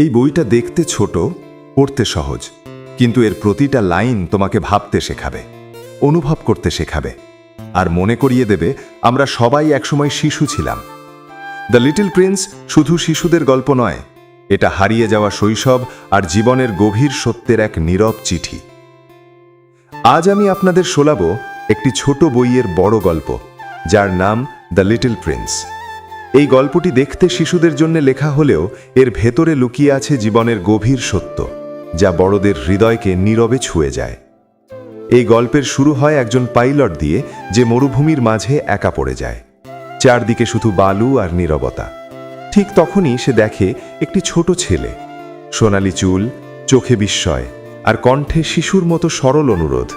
এই বইটা দেখতে ছোট, পড়তে সহজ, কিন্তু এর প্রতিটা লাইন তোমাকে ভাবতে শেখাবে, অনুভব করতে শেখাবে, আর মনে করিয়ে দেবে, আমরা সবাই একসময় শিশু ছিলাম। দ্য লিটল প্রিন্স শুধু শিশুদের গল্প নয়, এটা হারিয়ে যাওয়া শৈশব আর জীবনের গভীর সত্যের এক নীরব চিঠি। আজ আমি আপনাদের শোনাব একটি ছোট বইয়ের বড় গল্প, যার নাম দ্য লিটল প্রিন্স। এই গল্পটি দেখতে শিশুদের জন্য লেখা হলেও এর ভেতরে লুকিয়ে আছে জীবনের গভীর সত্য, যা বড়দের হৃদয়কে নীরবে ছুঁয়ে যায়। এই গল্পের শুরু হয় একজন পাইলট দিয়ে, যে মরুভূমির মাঝে একা পড়ে যায়। চারদিকে শুধু বালু আর নীরবতা। ঠিক তখনই সে দেখে একটি ছোট ছেলে। সোনালি চুল, চোখে বিস্ময়, আর কণ্ঠে শিশুর মতো সরল অনুরোধ।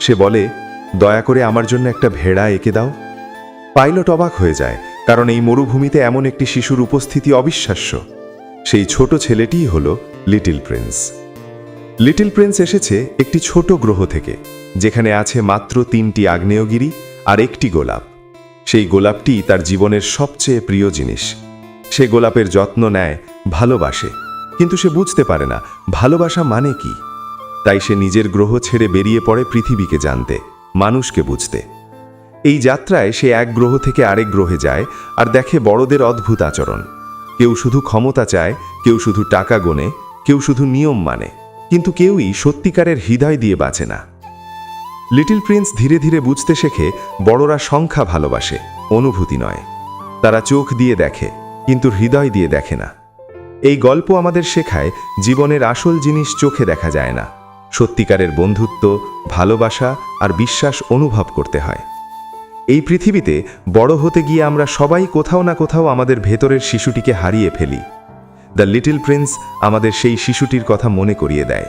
সে বলে, দয়া করে আমার জন্য একটা ভেড়া এঁকে দাও। পাইলট অবাক হয়ে যায় কারণ এই মরুভূমিতে এমন একটি শিশুর উপস্থিতি অবিশ্বাস্য। সেই ছোট ছেলেটিই হল লিটল প্রিন্স। লিটল প্রিন্স এসেছে একটি ছোট গ্রহ থেকে, যেখানে আছে মাত্র তিনটি আগ্নেয়গিরি আর একটি গোলাপ। সেই গোলাপটি তার জীবনের সবচেয়ে প্রিয় জিনিস। সে গোলাপের যত্ন নেয়, ভালোবাসে, কিন্তু সে বুঝতে পারে না, ভালোবাসা মানে কি? তাই সে নিজের গ্রহ ছেড়ে বেরিয়ে পড়ে পৃথিবীকে জানতে, মানুষকে বুঝতে। এই যাত্রায় সে এক গ্রহ থেকে আরেক গ্রহে যায় আর দেখে বড়দের অদ্ভুত আচরণ। কেউ শুধু ক্ষমতা চায়, কেউ শুধু টাকা গোনে, কেউ শুধু নিয়ম মানে। কিন্তু কেউই সত্যিকারের হৃদয় দিয়ে বাঁচে না। লিটল প্রিন্স ধীরে ধীরে বুঝতে শেখে, বড়রা সংখ্যা ভালোবাসে, অনুভূতি নয়। তারা চোখ দিয়ে দেখে, কিন্তু হৃদয় দিয়ে দেখে না। এই গল্প আমাদের শেখায়, জীবনের আসল জিনিস চোখে দেখা যায় না। সত্যিকারের বন্ধুত্ব, ভালোবাসা আর বিশ্বাস অনুভব করতে হয়। এই পৃথিবীতে বড় হতে গিয়ে আমরা সবাই কোথাও না কোথাও আমাদের ভেতরের শিশুটিকে হারিয়ে ফেলি। দ্য লিটল প্রিন্স আমাদের সেই শিশুটির কথা মনে করিয়ে দেয়।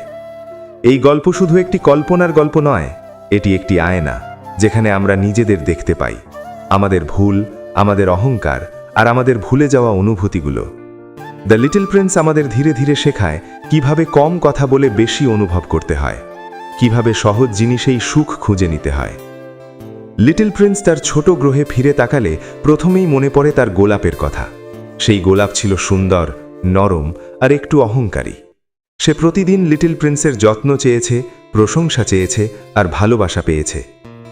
এই গল্প শুধু একটি কল্পনার গল্প নয়, এটি একটি আয়না, যেখানে আমরা নিজেদের দেখতে পাই। আমাদের ভুল, আমাদের অহংকার আর আমাদের ভুলে যাওয়া অনুভূতিগুলো। দ্য লিটল প্রিন্স আমাদের ধীরে ধীরে শেখায় কীভাবে কম কথা বলে বেশি অনুভব করতে হয়, কীভাবে সহজ জিনিসেই সুখ খুঁজে নিতে হয়। লিটল প্রিন্স তার ছোট গ্রহে ফিরে তাকালে প্রথমেই মনে পড়ে তার গোলাপের কথা। সেই গোলাপ ছিল সুন্দর, নরম আর একটু অহংকারী। সে প্রতিদিন লিটল প্রিন্সের যত্ন চেয়েছে, প্রশংসা চেয়েছে আর ভালোবাসা পেয়েছে।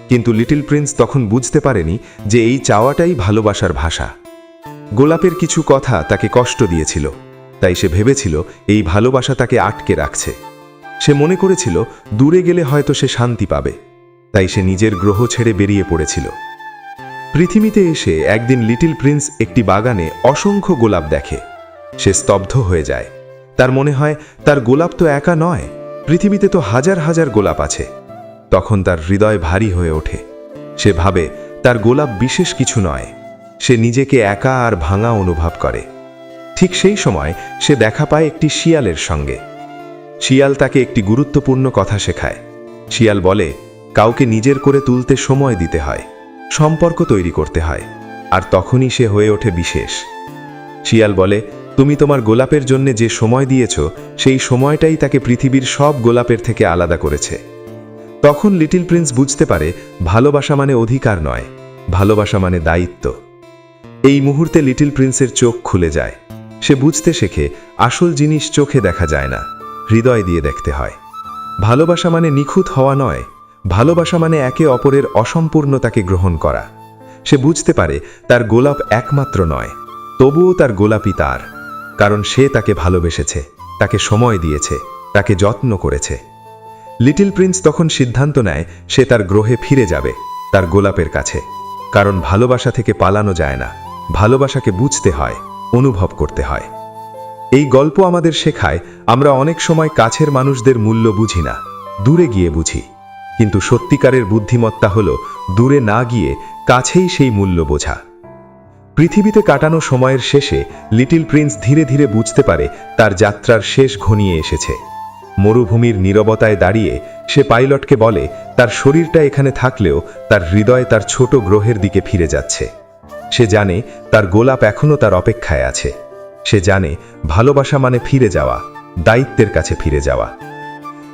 কিন্তু লিটল প্রিন্স তখন বুঝতে পারেনি যে এই চাওয়াটাই ভালোবাসার ভাষা। গোলাপের কিছু কথা তাকে কষ্ট দিয়েছিল, তাই সে ভেবেছিল এই ভালোবাসা তাকে আটকে রাখছে। সে মনে করেছিল, দূরে গেলে হয়তো সে শান্তি পাবে। তাই সে নিজের গ্রহ ছেড়ে বেরিয়ে পড়েছিল। পৃথিবীতে এসে একদিন লিটিল প্রিন্স একটি বাগানে অসংখ্য গোলাপ দেখে। সে স্তব্ধ হয়ে যায়। তার মনে হয়, তার গোলাপ তো একা নয়, পৃথিবীতে তো হাজার হাজার গোলাপ আছে। তখন তার হৃদয় ভারী হয়ে ওঠে। সে ভাবে, তার গোলাপ বিশেষ কিছু নয়। সে নিজেকে একা আর ভাঙা অনুভব করে। ঠিক সেই সময় সে দেখা পায় একটি শিয়ালের সঙ্গে। শিয়াল তাকে একটি গুরুত্বপূর্ণ কথা শেখায়। শিয়াল বলে কাউকে নিজের করে তুলতে সময় দিতে হয়, সম্পর্ক তৈরি করতে হয়, আর তখনই সে হয়ে ওঠে বিশেষ। শিয়াল বলে, তুমি তোমার গোলাপের জন্য যে সময় দিয়েছ, সেই সময়টাই তাকে পৃথিবীর সব গোলাপের থেকে আলাদা করেছে। তখন লিটল প্রিন্স বুঝতে পারে, ভালোবাসা মানে অধিকার নয়, ভালোবাসা মানে দায়িত্ব। এই মুহূর্তে লিটিল প্রিন্সের চোখ খুলে যায়। সে বুঝতে শেখে, আসল জিনিস চোখে দেখা যায় না, হৃদয় দিয়ে দেখতে হয়। ভালোবাসা মানে নিখুঁত হওয়া নয় ভালোবাসা মানে একে অপরের অসম্পূর্ণতাকে গ্রহণ করা। সে বুঝতে পারে তার গোলাপ একমাত্র নয়, তবুও তার গোলাপই তার, কারণ সে তাকে ভালোবেসেছে, তাকে সময় দিয়েছে, তাকে যত্ন করেছে। লিটল প্রিন্স তখন সিদ্ধান্ত নেয় সে তার গ্রহে ফিরে যাবে, তার গোলাপের কাছে, কারণ ভালোবাসা থেকে পালানো যায় না, ভালোবাসাকে বুঝতে হয়, অনুভব করতে হয়। এই গল্প আমাদের শেখায় আমরা অনেক সময় কাছের মানুষদের মূল্য বুঝি না, দূরে গিয়ে বুঝি। কিন্তু সত্যিকারের বুদ্ধিমত্তা হল দূরে না গিয়ে কাছেই সেই মূল্য বোঝা। পৃথিবীতে কাটানো সময়ের শেষে লিটল প্রিন্স ধীরে ধীরে বুঝতে পারে তার যাত্রার শেষ ঘনিয়ে এসেছে। মরুভূমির নীরবতায় দাঁড়িয়ে সে পাইলটকে বলে, তার শরীরটা এখানে থাকলেও তার হৃদয় তার ছোট গ্রহের দিকে ফিরে যাচ্ছে। সে জানে তার গোলাপ এখনও তার অপেক্ষায় আছে। সে জানে ভালোবাসা মানে ফিরে যাওয়া, দায়িত্বের কাছে ফিরে যাওয়া।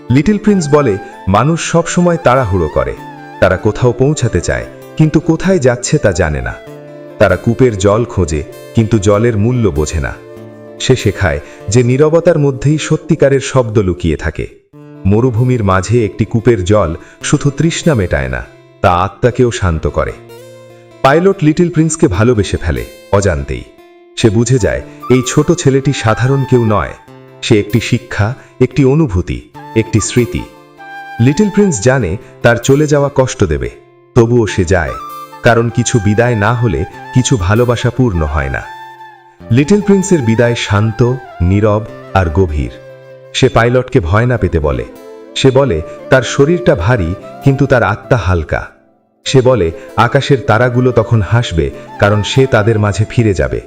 লিটল প্রিন্স বলে, মানুষ সব সময় তাড়াহুড়ো করে। তারা কোথাও পৌঁছাতে চায়, কিন্তু কোথায় যাচ্ছে তা জানে না। তারা কূপের জল খোঁজে, কিন্তু জলের মূল্য বোঝে না। সে শেখায় যে নীরবতার মধ্যেই সত্যিকারের শব্দ লুকিয়ে থাকে। মরুভূমির মাঝে একটি কূপের জল শুধু তৃষ্ণা মেটায় না, তা আত্মাকেও শান্ত করে। পাইলট লিটল প্রিন্সকে ভালোবেসে ফেলে, অজান্তেই। সে বুঝে যায়, এই ছোট ছেলেটি সাধারণ কেউ নয়। সে একটি শিক্ষা, একটি অনুভূতি। একটি স্মৃতি। লিটল প্রিন্স জানে তার চলে যাওয়া কষ্ট দেবে, তবুও সে যায়, কারণ কিছু বিদায় না হলে কিছু ভালোবাসা পূর্ণ হয় না। লিটল প্রিন্সের বিদায় শান্ত, নীরব আর গভীর। সে পাইলটকে ভয় না পেতে বলে। সে বলে, তার শরীরটা ভারী, কিন্তু তার আত্মা হালকা। সে বলে, আকাশের তারাগুলো তখন হাসবে, কারণ সে তাদের মাঝে ফিরে যাবে।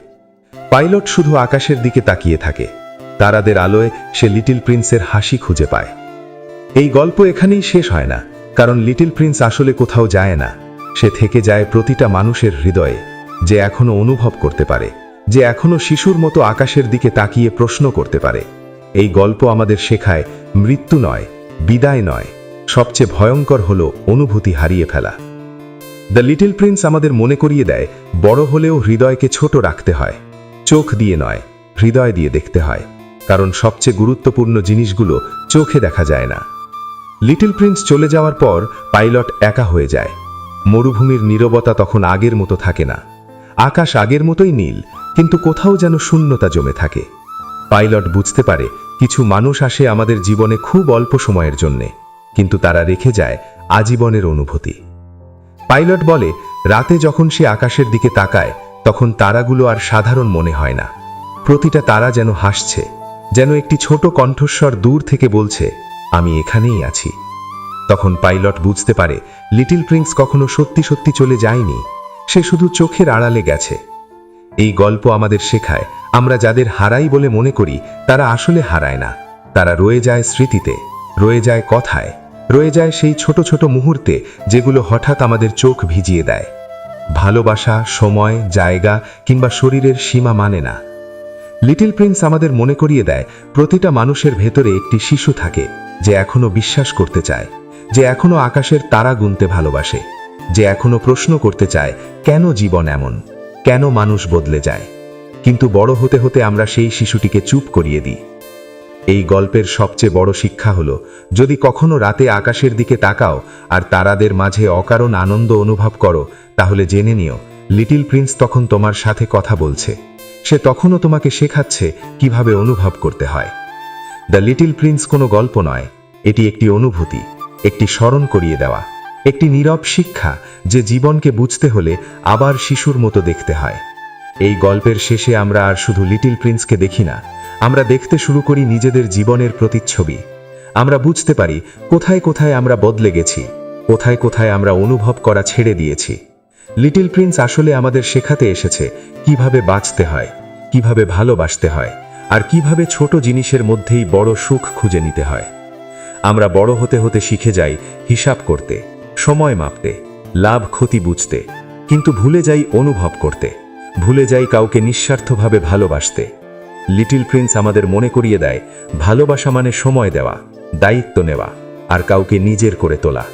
পাইলট শুধু আকাশের দিকে তাকিয়ে থাকে। তারাদের আলোয় সে লিটল প্রিন্সের হাসি খুঁজে পায়। এই গল্প এখানেই শেষ হয় না, কারণ লিটল প্রিন্স আসলে কোথাও যায় না। সে থেকে যায় প্রতিটা মানুষের হৃদয়ে, যে এখনও অনুভব করতে পারে, যে এখনও শিশুর মতো আকাশের দিকে তাকিয়ে প্রশ্ন করতে পারে। এই গল্প আমাদের শেখায়, মৃত্যু নয়, বিদায় নয়, সবচেয়ে ভয়ঙ্কর হল অনুভূতি হারিয়ে ফেলা। দ্য লিটল প্রিন্স আমাদের মনে করিয়ে দেয়, বড় হলেও হৃদয়কে ছোট রাখতে হয়, চোখ দিয়ে নয়, হৃদয় দিয়ে দেখতে হয়, কারণ সবচেয়ে গুরুত্বপূর্ণ জিনিসগুলো চোখে দেখা যায় না। লিটল প্রিন্স চলে যাওয়ার পর পাইলট একা হয়ে যায়। মরুভূমির নীরবতা তখন আগের মতো থাকে না। আকাশ আগের মতোই নীল, কিন্তু কোথাও যেন শূন্যতা জমে থাকে। পাইলট বুঝতে পারে, কিছু মানুষ আসে আমাদের জীবনে খুব অল্প সময়ের জন্যে, কিন্তু তারা রেখে যায় আজীবনের অনুভূতি। পাইলট বলে, রাতে যখন সে আকাশের দিকে তাকায়, তখন তারাগুলো আর সাধারণ মনে হয় না। প্রতিটা তারা যেন হাসছে, যেন একটি ছোট কণ্ঠস্বর দূর থেকে বলছে আমি এখানেই আছি। তখন পাইলট বুঝতে পারে, লিটিল প্রিন্স কখনো সত্যি সত্যি চলে যায়নি। সে শুধু চোখের আড়ালে গেছে। এই গল্প আমাদের শেখায়, আমরা যাদের হারাই বলে মনে করি, তারা আসলে হারায় না। তারা রয়ে যায় স্মৃতিতে, রয়ে যায় কথায়, রয়ে যায় সেই ছোট ছোট মুহূর্তে যেগুলো হঠাৎ আমাদের চোখ ভিজিয়ে দেয়। ভালোবাসা, সময়, জায়গা কিংবা শরীরের সীমা মানে না। লিটল প্রিন্স আমাদের মনে করিয়ে দেয়, প্রতিটা মানুষের ভেতরে একটি শিশু থাকে, যে এখনও বিশ্বাস করতে চায়, যে এখনও আকাশের তারা গুনতে ভালোবাসে, যে এখনও প্রশ্ন করতে চায়, কেন জীবন এমন, কেন মানুষ বদলে যায়? কিন্তু বড় হতে হতে আমরা সেই শিশুটিকে চুপ করিয়ে দিই। এই গল্পের সবচেয়ে বড় শিক্ষা হলো, যদি কখনো রাতে আকাশের দিকে তাকাও আর তারাদের মাঝে অকারণ আনন্দ অনুভব করো, তাহলে জেনে নিও, লিটিল প্রিন্স তখন তোমার সাথে কথা বলছে। সে তখনও তোমাকে শেখাচ্ছে কীভাবে অনুভব করতে হয়। দ্য লিটিল প্রিন্স কোনো গল্প নয়, এটি একটি অনুভূতি, একটি স্মরণ করিয়ে দেওয়া, একটি নীরব শিক্ষা যে জীবনকে বুঝতে হলে আবার শিশুর মতো দেখতে হয়। এই গল্পের শেষে আমরা আর শুধু লিটিল প্রিন্সকে দেখি না, আমরা দেখতে শুরু করি নিজেদের জীবনের প্রতিচ্ছবি। আমরা বুঝতে পারি কোথায় কোথায় আমরা বদলে গেছি, কোথায় কোথায় আমরা অনুভব করা ছেড়ে দিয়েছি। লিটল প্রিন্স আসলে আমাদের শেখাতে এসেছে কীভাবে বাঁচতে হয়, কীভাবে ভালোবাসতে হয়, আর কীভাবে ছোট জিনিসের মধ্যেই বড় সুখ খুঁজে নিতে হয়। আমরা বড় হতে হতে শিখে যাই হিসাব করতে, সময় মাপতে, লাভ ক্ষতি বুঝতে, কিন্তু ভুলে যাই অনুভব করতে, ভুলে যাই কাউকে নিঃস্বার্থভাবে ভালোবাসতে। লিটিল প্রিন্স আমাদের মনে করিয়ে দেয়, ভালোবাসা মানে সময় দেওয়া, দায়িত্ব নেওয়া, আর কাউকে নিজের করে তোলা।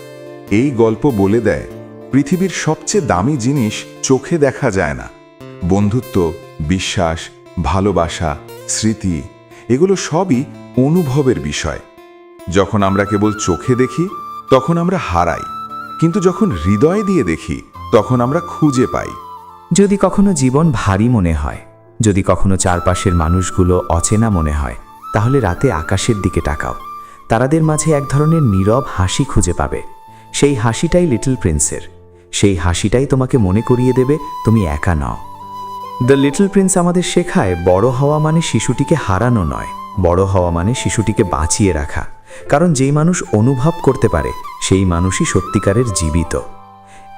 এই গল্প বলে দেয় পৃথিবীর সবচেয়ে দামি জিনিস চোখে দেখা যায় না। বন্ধুত্ব, বিশ্বাস, ভালোবাসা, স্মৃতি, এগুলো সবই অনুভবের বিষয়। যখন আমরা কেবল চোখে দেখি, তখন আমরা হারাই। কিন্তু যখন হৃদয় দিয়ে দেখি, তখন আমরা খুঁজে পাই। যদি কখনো জীবন ভারী মনে হয়, যদি কখনো চারপাশের মানুষগুলো অচেনা মনে হয়, তাহলে রাতে আকাশের দিকে তাকাও। তারাদের মাঝে এক ধরনের নীরব হাসি খুঁজে পাবে। সেই হাসিটাই লিটল প্রিন্সের। সেই হাসিটাই তোমাকে মনে করিয়ে দেবে, তুমি একা নও। দ্য লিটল প্রিন্স আমাদের শেখায়, বড় হওয়া মানে শিশুটিকে হারানো নয়, বড় হওয়া মানে শিশুটিকে বাঁচিয়ে রাখা। কারণ যেই মানুষ অনুভব করতে পারে, সেই মানুষই সত্যিকারের জীবিত।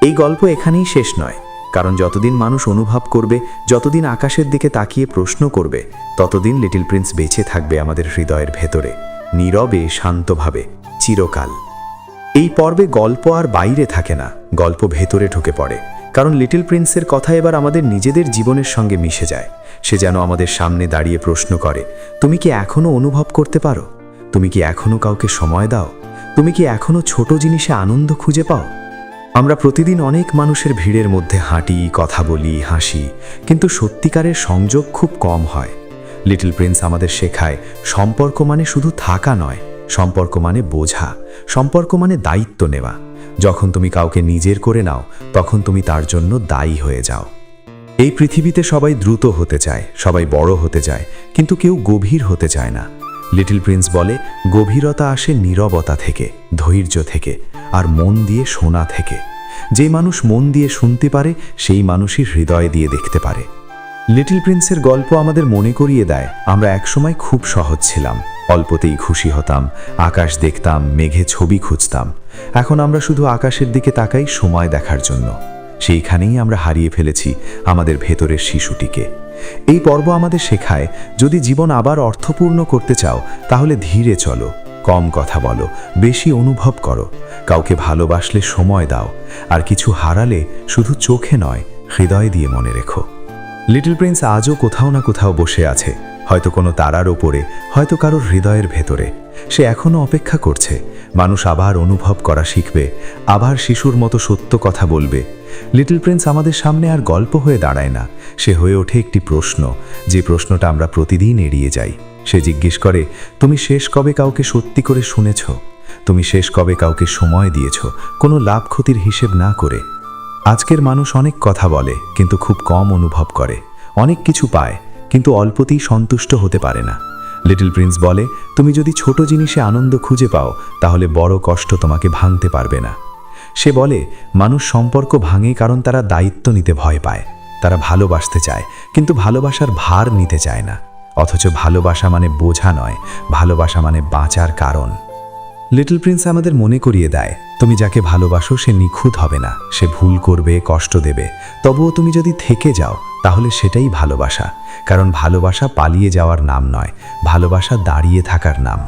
এই গল্প এখানেই শেষ নয়, কারণ যতদিন মানুষ অনুভব করবে, যতদিন আকাশের দিকে তাকিয়ে প্রশ্ন করবে, ততদিন লিটল প্রিন্স বেঁচে থাকবে আমাদের হৃদয়ের ভেতরে, নীরবে, শান্তভাবে, চিরকাল। এই পর্বে গল্প আর বাইরে থাকে না, গল্প ভেতরে ঢুকে পড়ে। কারণ লিটল প্রিন্সের কথা এবার আমাদের নিজেদের জীবনের সঙ্গে মিশে যায়। সে যেন আমাদের সামনে দাঁড়িয়ে প্রশ্ন করে, তুমি কি এখনও অনুভব করতে পারো? তুমি কি এখনও কাউকে সময় দাও? তুমি কি এখনও ছোট জিনিসে আনন্দ খুঁজে পাও? আমরা প্রতিদিন অনেক মানুষের ভিড়ের মধ্যে হাঁটি, কথা বলি, হাসি, কিন্তু সত্যিকারের সংযোগ খুব কম হয়। লিটল প্রিন্স আমাদের শেখায়, সম্পর্ক মানে শুধু থাকা নয় সম্পর্ক মানে বোঝা, সম্পর্ক মানে দায়িত্ব নেওয়া। যখন তুমি কাউকে নিজের করে নাও, তখন তুমি তার জন্য দায়ী হয়ে যাও। এই পৃথিবীতে সবাই দ্রুত হতে চায়, সবাই বড় হতে চায়, কিন্তু কেউ গভীর হতে চায় না। লিটল প্রিন্স বলে, গভীরতা আসে নীরবতা থেকে, ধৈর্য থেকে, আর মন দিয়ে শোনা থেকে। যে মানুষ মন দিয়ে শুনতে পারে, সেই মানুষই হৃদয় দিয়ে দেখতে পারে। লিটল প্রিন্সের গল্প আমাদের মনে করিয়ে দেয়, আমরা একসময় খুব সহজ ছিলাম। অল্পতেই খুশি হতাম, আকাশ দেখতাম, মেঘে ছবি খুঁজতাম। এখন আমরা শুধু আকাশের দিকে তাকাই সময় দেখার জন্য। সেইখানেই আমরা হারিয়ে ফেলেছি আমাদের ভেতরের শিশুটিকে। এই পর্ব আমাদের শেখায়, যদি জীবন আবার অর্থপূর্ণ করতে চাও, তাহলে ধীরে চলো, কম কথা বলো, বেশি অনুভব করো। কাউকে ভালোবাসলে সময় দাও, আর কিছু হারালে শুধু চোখে নয়, হৃদয় দিয়ে মনে রেখো। লিটল প্রিন্স আজও কোথাও না কোথাও বসে আছে, হয়তো কোনো তারার ওপরে, হয়তো কারোর হৃদয়ের ভেতরে। সে এখনও অপেক্ষা করছে, মানুষ আবার অনুভব করা শিখবে, আবার শিশুর মতো সত্য কথা বলবে। লিটল প্রিন্স আমাদের সামনে আর গল্প হয়ে দাঁড়ায় না, সে হয়ে ওঠে একটি প্রশ্ন, যে প্রশ্নটা আমরা প্রতিদিন এড়িয়ে যাই। সে জিজ্ঞেস করে, তুমি শেষ কবে কাউকে সত্যি করে শুনেছ? তুমি শেষ কবে কাউকে সময় দিয়েছ? কোনো লাভ ক্ষতির হিসেব না করে? আজকের মানুষ অনেক কথা বলে, কিন্তু খুব কম অনুভব করে। অনেক কিছু পায়, কিন্তু অল্পতেই সন্তুষ্ট হতে পারে না। লিটল প্রিন্স বলে, তুমি যদি ছোট জিনিসে আনন্দ খুঁজে পাও, তাহলে বড় কষ্ট তোমাকে ভাঙতে পারবে না। সে বলে, মানুষ সম্পর্ক ভাঙে কারণ তারা দায়িত্ব নিতে ভয় পায়। তারা ভালোবাসতে চায়, কিন্তু ভালোবাসার ভার নিতে চায় না। অথচ ভালোবাসা মানে বোঝা নয়, ভালোবাসা মানে বাঁচার কারণ। লিটল প্রিন্স আমাদের মনে করিয়ে দেয় তুমি যাকে ভালোবাসো, সে নিখুঁত হবে না। সে ভুল করবে, কষ্ট দেবে। তবুও তুমি যদি থেকে যাও, তাহলে সেটাই ভালোবাসা। কারণ ভালোবাসা পালিয়ে যাওয়ার নাম নয়, ভালোবাসা দাঁড়িয়ে থাকার নাম।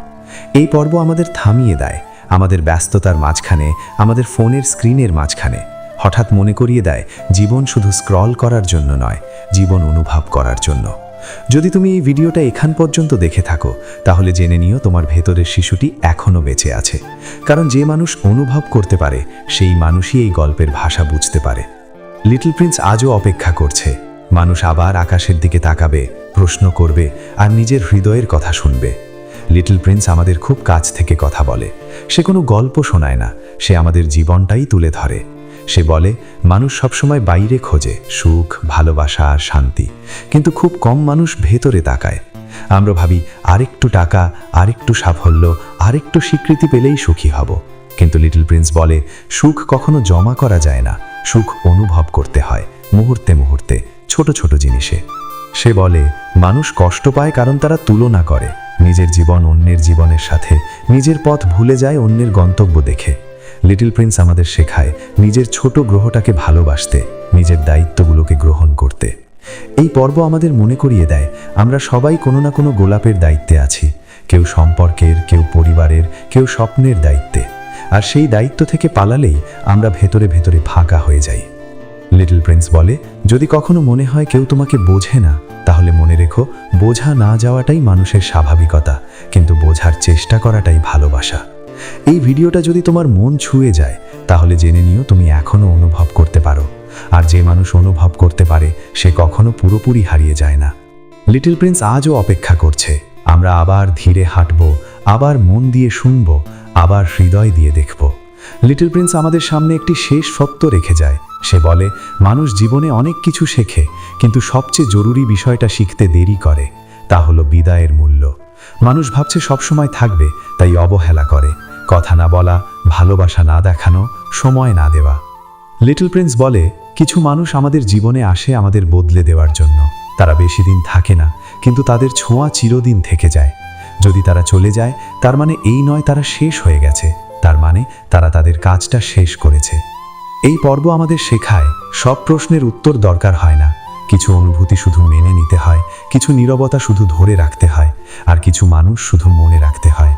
এই পর্ব আমাদের থামিয়ে দেয়, আমাদের ব্যস্ততার মাঝখানে, আমাদের ফোনের স্ক্রিনের মাঝখানে। হঠাৎ মনে করিয়ে দেয়, জীবন শুধু স্ক্রল করার জন্য নয়, জীবন অনুভব করার জন্য। যদি তুমি এই ভিডিওটা এখান পর্যন্ত দেখে থাকো, তাহলে জেনে নিও তোমার ভেতরের শিশুটি এখনও বেঁচে আছে। কারণ যে মানুষ অনুভব করতে পারে, সেই মানুষই এই গল্পের ভাষা বুঝতে পারে। লিটল প্রিন্স আজও অপেক্ষা করছে। মানুষ আবার আকাশের দিকে তাকাবে, প্রশ্ন করবে আর নিজের হৃদয়ের কথা শুনবে। লিটল প্রিন্স আমাদের খুব কাছ থেকে কথা বলে। সে কোনো গল্প শোনায় না। সে আমাদের জীবনটাই তুলে ধরে। সে বলে, মানুষ সবসময় বাইরে খোঁজে, সুখ, ভালোবাসা শান্তি। কিন্তু খুব কম মানুষ ভেতরে তাকায়। আমরা ভাবি, আরেকটু টাকা, আরেকটু সাফল্য, আরেকটু স্বীকৃতি পেলেই সুখী হব। কিন্তু লিটল প্রিন্স বলে, সুখ কখনো জমা করা যায় না। সুখ অনুভব করতে হয়, মুহূর্তে মুহূর্তে, ছোট ছোট জিনিসে। সে বলে, মানুষ কষ্ট পায় কারণ তারা তুলনা করে। নিজের জীবন অন্যের জীবনের সাথে, নিজের পথ ভুলে যায় অন্যের গন্তব্য দেখে। লিটল প্রিন্স আমাদের শেখায় নিজের ছোট গ্রহটাকে ভালোবাসতে, নিজের দায়িত্বগুলোকে গ্রহণ করতে। এই পর্ব আমাদের মনে করিয়ে দেয়, আমরা সবাই কোনো না কোনো গোলাপের দায়িত্বে আছি, কেউ সম্পর্কের, কেউ পরিবারের, কেউ স্বপ্নের দায়িত্বে। আর সেই দায়িত্ব থেকে পালালেই আমরা ভেতরে ভেতরে ফাঁকা হয়ে যাই। লিটল প্রিন্স বলে, যদি কখনো মনে হয় কেউ তোমাকে বোঝে না, তাহলে মনে রেখো, বোঝা না যাওয়াটাই মানুষের স্বাভাবিকতা, কিন্তু বোঝার চেষ্টা করাটাই ভালোবাসা। এই ভিডিওটা যদি তোমার মন ছুঁয়ে যায়, তাহলে জেনে নিও তুমি এখনও অনুভব করতে পারো। আর যে মানুষ অনুভব করতে পারে, সে কখনো পুরোপুরি হারিয়ে যায় না। লিটল প্রিন্স আজও অপেক্ষা করছে। আমরা আবার ধীরে হাঁটব, আবার মন দিয়ে শুনব, আবার হৃদয় দিয়ে দেখব। লিটল প্রিন্স আমাদের সামনে একটি শেষ সত্য রেখে যায়। সে বলে, মানুষ জীবনে অনেক কিছু শেখে, কিন্তু সবচেয়ে জরুরি বিষয়টা শিখতে দেরি করে। তা হলো বিদায়ের মূল্য। মানুষ ভাবছে সবসময় থাকবে, তাই অবহেলা করে। কথা না বলা, ভালোবাসা না দেখানো, সময় না দেওয়া। লিটল প্রিন্স বলে, কিছু মানুষ আমাদের জীবনে আসে আমাদের বদলে দেওয়ার জন্য। তারা বেশি দিন থাকে না, কিন্তু তাদের ছোঁয়া চিরদিন থেকে যায়। যদি তারা চলে যায়, তার মানে এই নয় তারা শেষ হয়ে গেছে, তার মানে তারা তাদের কাজটা শেষ করেছে। এই পর্ব আমাদের শেখায়, সব প্রশ্নের উত্তর দরকার হয় না। কিছু অনুভূতি শুধু মেনে নিতে হয়, কিছু নীরবতা শুধু ধরে রাখতে হয়, আর কিছু মানুষ শুধু মনে রাখতে হয়।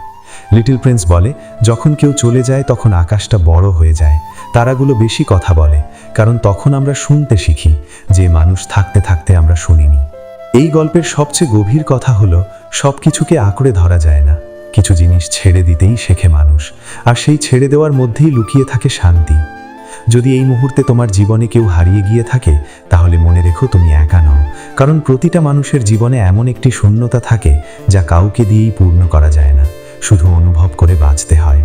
লিটল প্রিন্স বলে, যখন কেউ চলে যায়, তখন আকাশটা বড় হয়ে যায়। তারাগুলো বেশি কথা বলে, কারণ তখন আমরা শুনতে শিখি, যে মানুষ থাকতে থাকতে আমরা শুনিনি। এই গল্পের সবচেয়ে গভীর কথা হলো সব কিছুকে আঁকড়ে ধরা যায় না। কিছু জিনিস ছেড়ে দিতেই শেখে মানুষ, আর সেই ছেড়ে দেওয়ার মধ্যেই লুকিয়ে থাকে শান্তি। যদি এই মুহূর্তে তোমার জীবনে কেউ হারিয়ে গিয়ে থাকে, তাহলে মনে রেখো তুমি একা নও, কারণ প্রতিটা মানুষের জীবনে এমন একটি শূন্যতা থাকে, যা কাউকে দিয়েই পূর্ণ করা যায় না। শুধু অনুভব করে বাঁচতে হয়।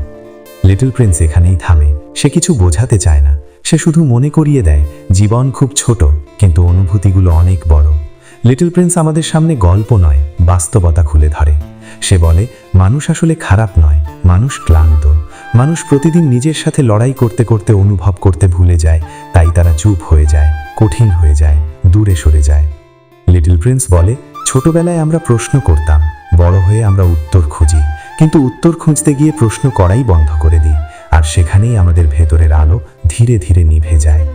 লিটল প্রিন্স এখানেই থামে। সে কিছু বোঝাতে চায় না। সে শুধু মনে করিয়ে দেয়, জীবন খুব ছোট, কিন্তু অনুভূতিগুলো অনেক বড়। লিটল প্রিন্স আমাদের সামনে গল্প নয়, বাস্তবতা খুলে ধরে। সে বলে, মানুষ আসলে খারাপ নয়, মানুষ ক্লান্ত। মানুষ প্রতিদিন নিজের সাথে লড়াই করতে করতে অনুভব করতে ভুলে যায়, তাই তারা চুপ হয়ে যায়, কঠিন হয়ে যায়, দূরে সরে যায়। লিটল প্রিন্স বলে, ছোটবেলায় আমরা প্রশ্ন করতাম, বড় হয়ে আমরা উত্তর খুঁজি। কিন্তু উত্তর খুঁজতে গিয়ে প্রশ্ন করাই বন্ধ করে দিই, আর সেখানেই আমাদের ভেতরের আলো ধীরে ধীরে নিভে যায়।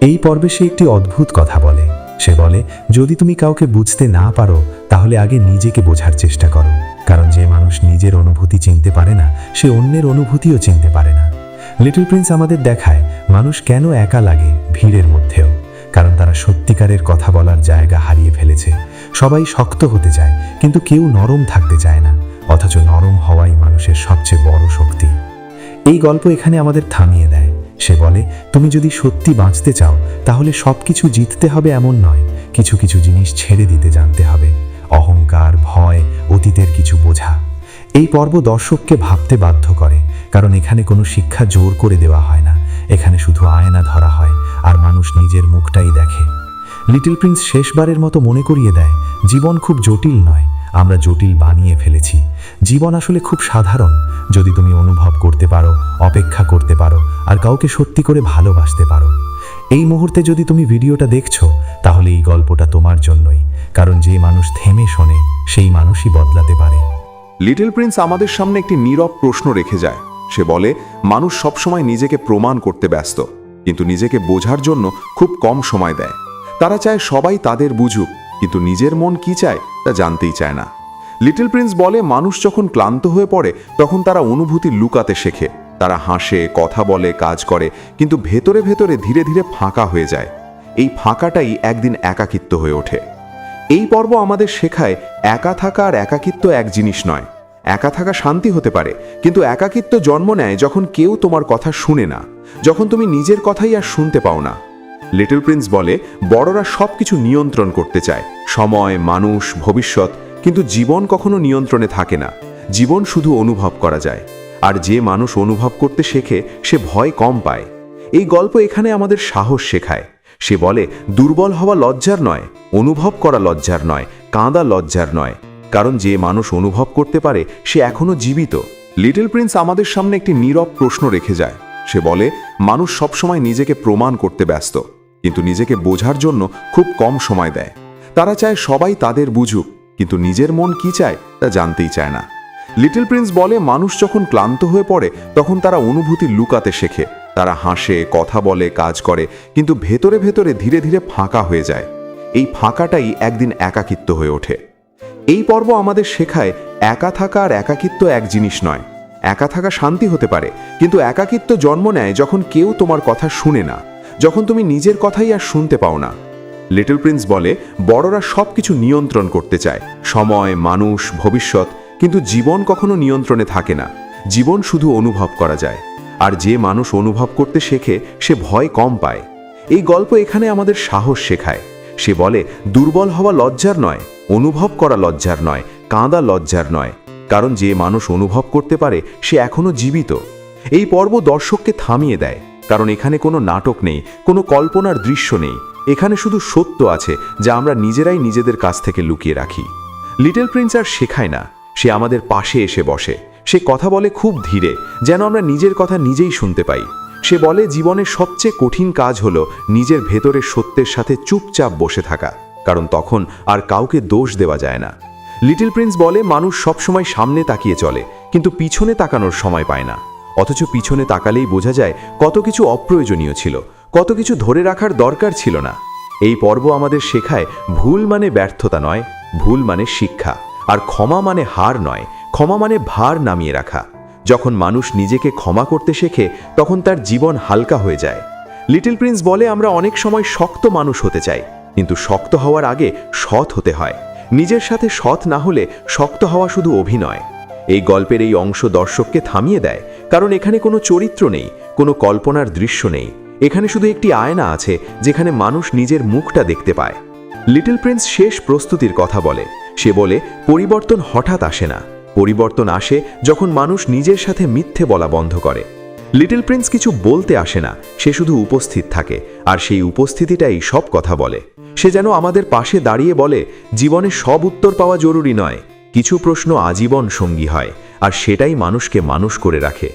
এই পর্বে সে একটি অদ্ভুত কথা বলে। সে বলে, যদি তুমি কাউকে বুঝতে না পারো, তাহলে আগে নিজেকে বোঝার চেষ্টা করো। কারণ যে মানুষ নিজের অনুভূতি চিনতে পারে না, সে অন্যের অনুভূতিও চিনতে পারে না। লিটল প্রিন্স আমাদের দেখায়, মানুষ কেন একা লাগে ভিড়ের মধ্যেও। কারণ তারা সত্যিকারের কথা বলার জায়গা হারিয়ে ফেলেছে। সবাই শক্ত হতে চায়, কিন্তু কেউ নরম থাকতে চায় না। অথচ নরম হওয়াই মানুষের সবচেয়ে বড় শক্তি। এই গল্প এখানে আমাদের থামিয়ে দেয়। সে বলে, তুমি যদি সত্যি বাঁচতে চাও, তাহলে সব কিছু জিততে হবে এমন নয়। কিছু কিছু জিনিস ছেড়ে দিতে জানতে হবে। অহংকার, ভয়, অতীতের কিছু বোঝা। এই পর্ব দর্শককে ভাবতে বাধ্য করে, কারণ এখানে কোনো শিক্ষা জোর করে দেওয়া হয় না। এখানে শুধু আয়না ধরা হয়, আর মানুষ নিজের মুখটাই দেখে। লিটল প্রিন্স শেষবারের মতো মনে করিয়ে দেয়, জীবন খুব জটিল নয়, আমরা জটিল বানিয়ে ফেলেছি। জীবন আসলে খুব সাধারণ, যদি তুমি অনুভব করতে পারো, অপেক্ষা করতে পারো, আর কাউকে সত্যি করে ভালোবাসতে পারো। এই মুহূর্তে যদি তুমি ভিডিওটা দেখছ, তাহলে এই গল্পটা তোমার জন্যই, কারণ যে মানুষ থেমে শোনে, সেই মানুষই বদলাতে পারে। লিটল প্রিন্স আমাদের সামনে একটি নীরব প্রশ্ন রেখে যায়। সে বলে, মানুষ সবসময় নিজেকে প্রমাণ করতে ব্যস্ত, কিন্তু নিজেকে বোঝার জন্য খুব কম সময় দেয়। তারা চায় সবাই তাদের বুঝুক, কিন্তু নিজের মন কি চায়, তা জানতেই চায় না। লিটল প্রিন্স বলে, মানুষ যখন ক্লান্ত হয়ে পড়ে, তখন তারা অনুভূতি লুকাতে শেখে। তারা হাসে, কথা বলে, কাজ করে, কিন্তু ভেতরে ভেতরে ধীরে ধীরে ফাঁকা হয়ে যায়। এই ফাঁকাটাই একদিন একাকিত্ব হয়ে ওঠে। এই পর্ব আমাদের শেখায়, একা থাকা আর একাকিত্ব এক জিনিস নয়। একা থাকা শান্তি হতে পারে, কিন্তু একাকিত্ব জন্ম নেয় যখন কেউ তোমার কথা শুনে না, যখন তুমি নিজের কথাই আর শুনতে পাও না। লিটল প্রিন্স বলে, বড়রা সব কিছু নিয়ন্ত্রণ করতে চায়। সময়, মানুষ, ভবিষ্যৎ কিন্তু জীবন কখনো নিয়ন্ত্রণে থাকে না। জীবন শুধু অনুভব করা যায়। আর যে মানুষ অনুভব করতে শেখে, সে ভয় কম পায়। এই গল্প এখানে আমাদের সাহস শেখায়। সে বলে, দুর্বল হওয়া লজ্জার নয়, অনুভব করা লজ্জার নয়, কাঁদা লজ্জার নয়। কারণ যে মানুষ অনুভব করতে পারে, সে এখনও জীবিত। লিটল প্রিন্স আমাদের সামনে একটি নীরব প্রশ্ন রেখে যায়। সে বলে, মানুষ সবসময় নিজেকে প্রমাণ করতে ব্যস্ত, কিন্তু নিজেকে বোঝার জন্য খুব কম সময় দেয়। তারা চায় সবাই তাদের বুঝুক কিন্তু নিজের মন কি চায় তা জানতেই চায় না। লিটল প্রিন্স বলে, মানুষ যখন ক্লান্ত হয়ে পড়ে, তখন তারা অনুভূতি লুকাতে শেখে। তারা হাসে, কথা বলে, কাজ করে, কিন্তু ভেতরে ভেতরে ধীরে ধীরে ফাঁকা হয়ে যায়। এই ফাঁকাটাই একদিন একাকিত্ব হয়ে ওঠে। এই পর্ব আমাদের শেখায়, একা থাকা আর একাকিত্ব এক জিনিস নয়। একা থাকা শান্তি হতে পারে, কিন্তু একাকিত্ব জন্ম নেয় যখন কেউ তোমার কথা শুনে না, যখন তুমি নিজের কথাই আর শুনতে পাও না। লিটল প্রিন্স বলে, বড়রা সব কিছু নিয়ন্ত্রণ করতে চায়। সময়, মানুষ, ভবিষ্যৎ, কিন্তু জীবন কখনো নিয়ন্ত্রণে থাকে না। জীবন শুধু অনুভব করা যায়। আর যে মানুষ অনুভব করতে শেখে, সে ভয় কম পায়। এই গল্প এখানে আমাদের সাহস শেখায়। সে বলে, দুর্বল হওয়া লজ্জার নয়, অনুভব করা লজ্জার নয়, কাঁদা লজ্জার নয়। কারণ যে মানুষ অনুভব করতে পারে, সে এখনও জীবিত। এই পর্ব দর্শককে থামিয়ে দেয়। কারণ এখানে কোনো নাটক নেই, কোনো কল্পনার দৃশ্য নেই। এখানে শুধু সত্য আছে যা আমরা নিজেরাই নিজেদের কাছ থেকে লুকিয়ে রাখি। লিটল প্রিন্স আর শেখায় না, সে আমাদের পাশে এসে বসে। সে কথা বলে খুব ধীরে, যেন আমরা নিজের কথা নিজেই শুনতে পাই। সে বলে জীবনের সবচেয়ে কঠিন কাজ হলো নিজের ভেতরের সত্যের সাথে চুপচাপ বসে থাকা, কারণ তখন আর কাউকে দোষ দেওয়া যায় না। লিটল প্রিন্স বলে, মানুষ সবসময় সামনে তাকিয়ে চলে, কিন্তু পিছনে তাকানোর সময় পায় না। অথচ পিছনে তাকালেই বোঝা যায় কত কিছু অপ্রয়োজনীয় ছিল। কত কিছু ধরে রাখার দরকার ছিল না। এই পর্ব আমাদের শেখায় ভুল মানে ব্যর্থতা নয়, ভুল মানে শিক্ষা, আর ক্ষমা মানে হার নয়, ক্ষমা মানে ভার নামিয়ে রাখা। যখন মানুষ নিজেকে ক্ষমা করতে শেখে, তখন তার জীবন হালকা হয়ে যায়। লিটল প্রিন্স বলে, আমরা অনেক সময় শক্ত মানুষ হতে চাই, কিন্তু শক্ত হওয়ার আগে সৎ হতে হয়। নিজের সাথে সৎ না হলে শক্ত হওয়া শুধু অভিনয়। এই গল্পের এই অংশ দর্শককে থামিয়ে দেয়, কারণ এখানে কোনো চরিত্র নেই, কোনো কল্পনার দৃশ্য নেই। এখানে শুধু একটি আয়না আছে, যেখানে মানুষ নিজের মুখটা দেখতে পায়। লিটল প্রিন্স শেষ প্রস্তুতির কথা বলে। সে বলে, পরিবর্তন হঠাৎ আসে না। পরিবর্তন আসে যখন মানুষ নিজের সাথে মিথ্যে বলা বন্ধ করে। লিটল প্রিন্স কিছু বলতে আসে না, সে শুধু উপস্থিত থাকে, আর সেই উপস্থিতিটাই সব কথা বলে। সে যেন আমাদের পাশে দাঁড়িয়ে বলে, জীবনে সব উত্তর পাওয়া জরুরি নয়। কিছু প্রশ্ন আজীবন সঙ্গী হয়, আর সেটাই মানুষকে মানুষ করে রাখে।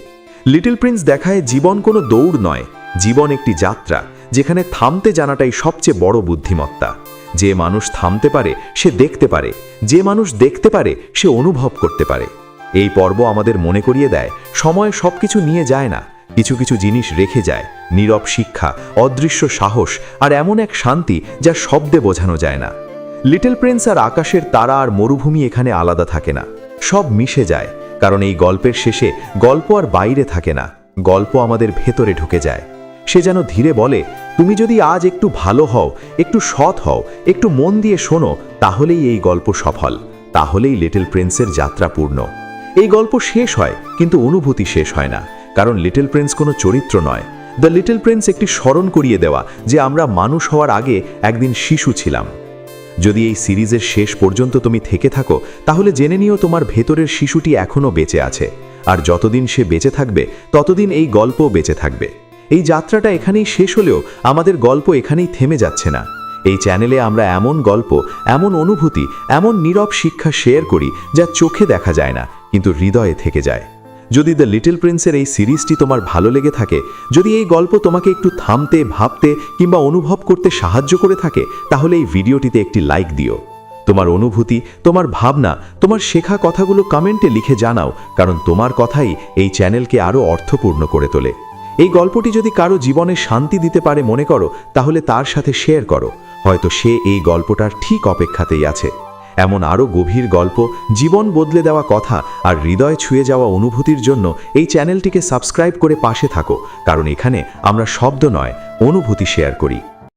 লিটল প্রিন্স দেখায়, জীবন কোনো দৌড় নয় জীবন একটি যাত্রা, যেখানে থামতে জানাটাই সবচেয়ে বড় বুদ্ধিমত্তা। যে মানুষ থামতে পারে, সে দেখতে পারে। যে মানুষ দেখতে পারে, সে অনুভব করতে পারে। এই পর্ব আমাদের মনে করিয়ে দেয়, সময় সবকিছু নিয়ে যায় না, কিছু কিছু জিনিস রেখে যায়, নীরব শিক্ষা, অদৃশ্য সাহস আর এমন এক শান্তি যা শব্দে বোঝানো যায় না। লিটল প্রিন্স আর আকাশের তারা আর মরুভূমি এখানে আলাদা থাকে না। সব মিশে যায়, কারণ এই গল্পের শেষে গল্প আর বাইরে থাকে না, গল্প আমাদের ভেতরে ঢুকে যায়। সে যেন ধীরে বলে, তুমি যদি আজ একটু ভালো হও, একটু সৎ হও, একটু মন দিয়ে শোনো, তাহলেই এই গল্প সফল। তাহলেই লিটল প্রিন্সের যাত্রা পূর্ণ। এই গল্প শেষ হয়, কিন্তু অনুভূতি শেষ হয় না, কারণ লিটল প্রিন্স কোনো চরিত্র নয়। দ্য লিটল প্রিন্স একটি স্মরণ করিয়ে দেওয়া, যে আমরা মানুষ হওয়ার আগে একদিন শিশু ছিলাম। যদি এই সিরিজের শেষ পর্যন্ত তুমি থেকে থাকো, তাহলে জেনে নিও তোমার ভেতরের শিশুটি এখনও বেঁচে আছে। আর যতদিন সে বেঁচে থাকবে, ততদিন এই গল্প বেঁচে থাকবে। এই যাত্রাটা এখানেই শেষ হলেও আমাদের গল্প এখানেই থেমে যাচ্ছে না। এই চ্যানেলে আমরা এমন গল্প, এমন অনুভূতি, এমন নীরব শিক্ষা শেয়ার করি যা চোখে দেখা যায় না, কিন্তু হৃদয়ে থেকে যায়। যদি দ্য লিটল প্রিন্সের এই সিরিজটি তোমার ভালো লেগে থাকে, যদি এই গল্প তোমাকে একটু থামতে, ভাবতে কিংবা অনুভব করতে সাহায্য করে থাকে, তাহলে এই ভিডিওটিতে একটি লাইক দিও। তোমার অনুভূতি, তোমার ভাবনা, তোমার শেখা কথাগুলো কমেন্টে লিখে জানাও, কারণ তোমার কথাই এই চ্যানেলকে আরও অর্থপূর্ণ করে তোলে। এই গল্পটি যদি কারও জীবনে শান্তি দিতে পারে মনে করো, তাহলে তার সাথে শেয়ার করো। হয়তো সে এই গল্পটার ঠিক অপেক্ষাতেই আছে। এমন আরও গভীর গল্প, জীবন বদলে দেওয়া কথা আর হৃদয় ছুঁয়ে যাওয়া অনুভূতির জন্য এই চ্যানেলটিকে সাবস্ক্রাইব করে পাশে থাকো, কারণ এখানে আমরা শব্দ নয়, অনুভূতি শেয়ার করি।